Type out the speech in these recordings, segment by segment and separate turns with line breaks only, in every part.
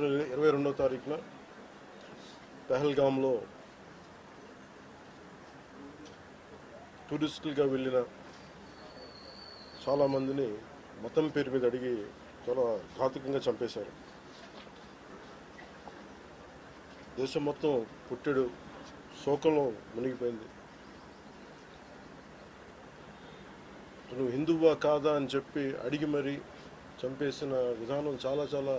April ఇరవై రెండవ తారీఖున పెహల్గాంలో టూరిస్టులుగా వెళ్ళిన చాలామందిని మతం పేరు మీద అడిగి చాలా ఘాతుకంగా చంపేశారు. దేశం మొత్తం పుట్టెడు శోకంలో మునిగిపోయింది. నువ్వు హిందువా కాదా అని చెప్పి అడిగి మరీ చంపేసిన విధానం చాలా చాలా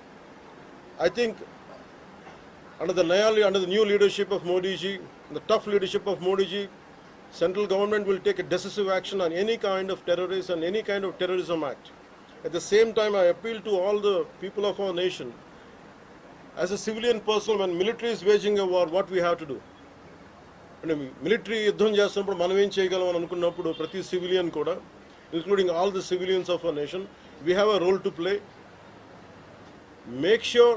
I think under the Naya, under the new leadership of Modi ji, the tough leadership of Modi ji, central government will take a decisive action on any kind of terrorist and any kind of terrorism act. At the same time, I appeal to all the people of our nation. As a civilian person, when military is waging a war, what we have to do? అంటే military యుద్ధం చేస్తున్నప్పుడు మనం ఏం చేయగలం అని అనుకున్నప్పుడు ప్రతి civilian కూడా including all the civilians of a nation we have a role to play make sure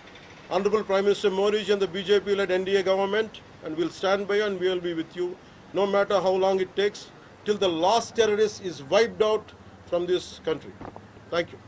Honorable Prime Minister Modi and the BJP-led NDA government, and we'll stand by you and we will be with you, no matter how long it takes, till the last terrorist is wiped out from this country. Thank you.